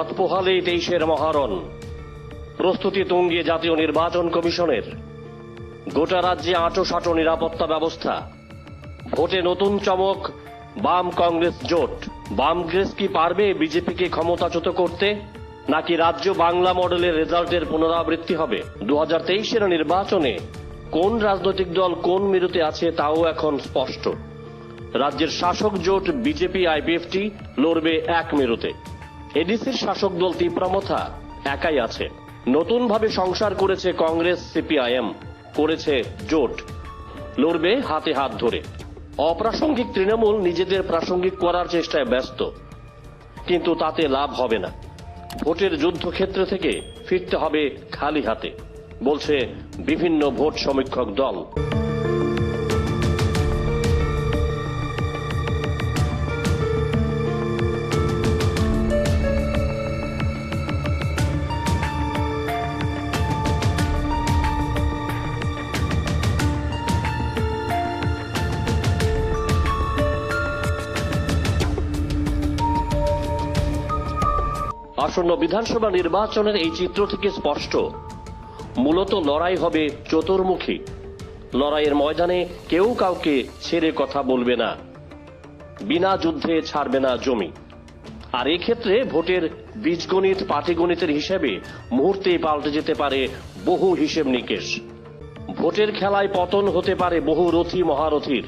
রাত পোহালেই তেইশের মহারণ। প্রস্তুতি তুঙ্গে জাতীয় নির্বাচন কমিশনের। গোটা রাজ্যে আঁটো সাঁটো নিরাপত্তা ব্যবস্থা। ভোটে নতুন চমক, বাম কংগ্রেস জোট। বাম কংগ্রেস কি পারবে বিজেপিকে ক্ষমতাচ্যুত করতে? নাকি রাজ্য বাংলা মডেলের রেজাল্টের পুনরাবৃত্তি হবে? দু হাজার নির্বাচনে কোন রাজনৈতিক দল কোন মেরুতে আছে তাও এখন স্পষ্ট। রাজ্যের শাসক জোট বিজেপি আইপিএফটি লড়বে এক মেরুতে। এডিসির শাসক দল তীব্রমথা একাই আছে। নতুনভাবে সংসার করেছে কংগ্রেস, সিপিআইএম। করেছে জোট। লড়বে হাতে হাত ধরে। অপ্রাসঙ্গিক তৃণমূল নিজেদের প্রাসঙ্গিক করার চেষ্টায় ব্যস্ত। কিন্তু তাতে লাভ হবে না। ভোটের যুদ্ধক্ষেত্র থেকে ফিরতে হবে খালি হাতে, বলছে বিভিন্ন ভোট সমীক্ষক দল। আসন্ন বিধানসভা নির্বাচনের এই চিত্র থেকে স্পষ্ট। মূলত লড়াই হবে চতুর্মুখী। লড়াইয়ের ময়দানে কেউ কাউকে ছেড়ে কথা বলবে না। বিনা যুদ্ধে ছাড়বে না জমি। আর এক্ষেত্রে ভোটের বীজগণিত, পাটিগণিতের হিসেবে মুহূর্তেই পাল্টে যেতে পারে বহু হিসেব নিকেশ। ভোটের খেলায় পতন হতে পারে বহু রথী, মহারথীর।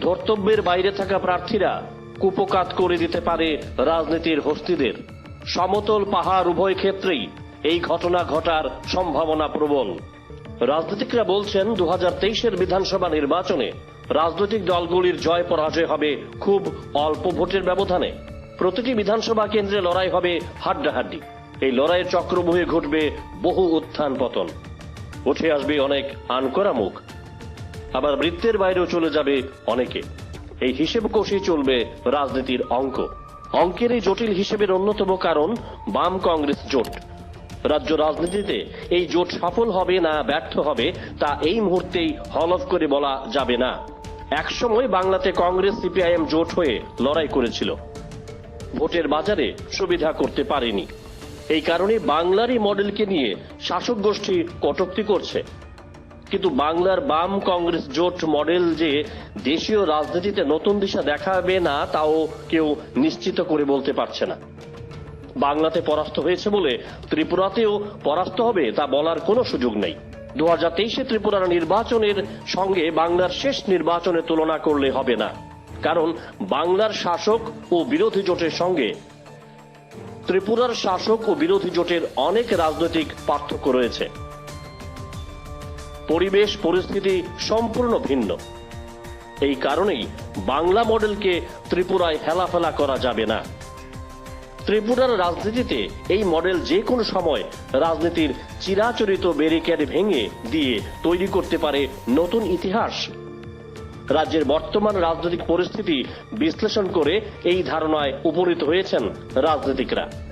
ধর্তব্যের বাইরে থাকা প্রার্থীরা কুপকাত করে দিতে পারে রাজনীতির হস্তিদের। সমতল পাহাড় উভয় ক্ষেত্রেই এই ঘটনা ঘটার সম্ভাবনা প্রবল। রাজনীতিকরা বলছেন দু হাজার বিধানসভা নির্বাচনে রাজনৈতিক দলগুলির জয় পরাজয় হবে খুব অল্প ভোটের ব্যবধানে। প্রতিটি বিধানসভা কেন্দ্রে লড়াই হবে হাড্ডাহাড্ডি। এই লড়াইয়ের চক্রবুহে ঘটবে বহু উত্থান পতন। উঠে আসবে অনেক আনকরা মুখ। আবার বৃত্তের বাইরেও চলে যাবে অনেকে। এই হিসেব কষেই চলবে রাজনীতির অঙ্ক। অঙ্কের এই জটিল হিসেবের অন্যতম কারণ বাম কংগ্রেস জোট। রাজ্য রাজনীতিতে এই জোট সফল হবে না ব্যর্থ হবে, তা এই মুহূর্তেই হলফ করে বলা যাবে না। একসময় বাংলাতে কংগ্রেস সিপিআইএম জোট হয়ে লড়াই করেছিল। ভোটের বাজারে সুবিধা করতে পারেনি। এই কারণে বাংলারই মডেলকে নিয়ে শাসক গোষ্ঠী কটূক্তি করছে। কিন্তু বাংলার বাম কংগ্রেস জোট মডেল যে দেশীয় রাজনীতিতে নতুন দিশা দেখাবে না, তাও কেউ নিশ্চিত করে বলতে পারছে না। বাংলাতে পরাস্ত হয়েছে বলে ত্রিপুরাতেও পরাস্ত হবে, তা বলার কোনো সুযোগ নেই। দু হাজার তেইশে ত্রিপুরার নির্বাচনের সঙ্গে বাংলার শেষ নির্বাচনের তুলনা করলে হবে না, কারণ বাংলার শাসক ও বিরোধী জোটের সঙ্গে ত্রিপুরার শাসক ও বিরোধী জোটের অনেক রাজনৈতিক পার্থক্য রয়েছে। পরিবেশ পরিস্থিতি সম্পূর্ণ ভিন্ন। এই কারণেই বাংলা মডেলকে ত্রিপুরায় হেলাফেলা করা যাবে না। ত্রিপুরার রাজনীতিতে এই মডেল যে কোনো সময় রাজনীতির চিরাচরিত ব্যারিকেড ভেঙে দিয়ে তৈরি করতে পারে নতুন ইতিহাস। রাজ্যের বর্তমান রাজনৈতিক পরিস্থিতি বিশ্লেষণ করে এই ধারণায় উপনীত হয়েছেন রাজনীতিকরা।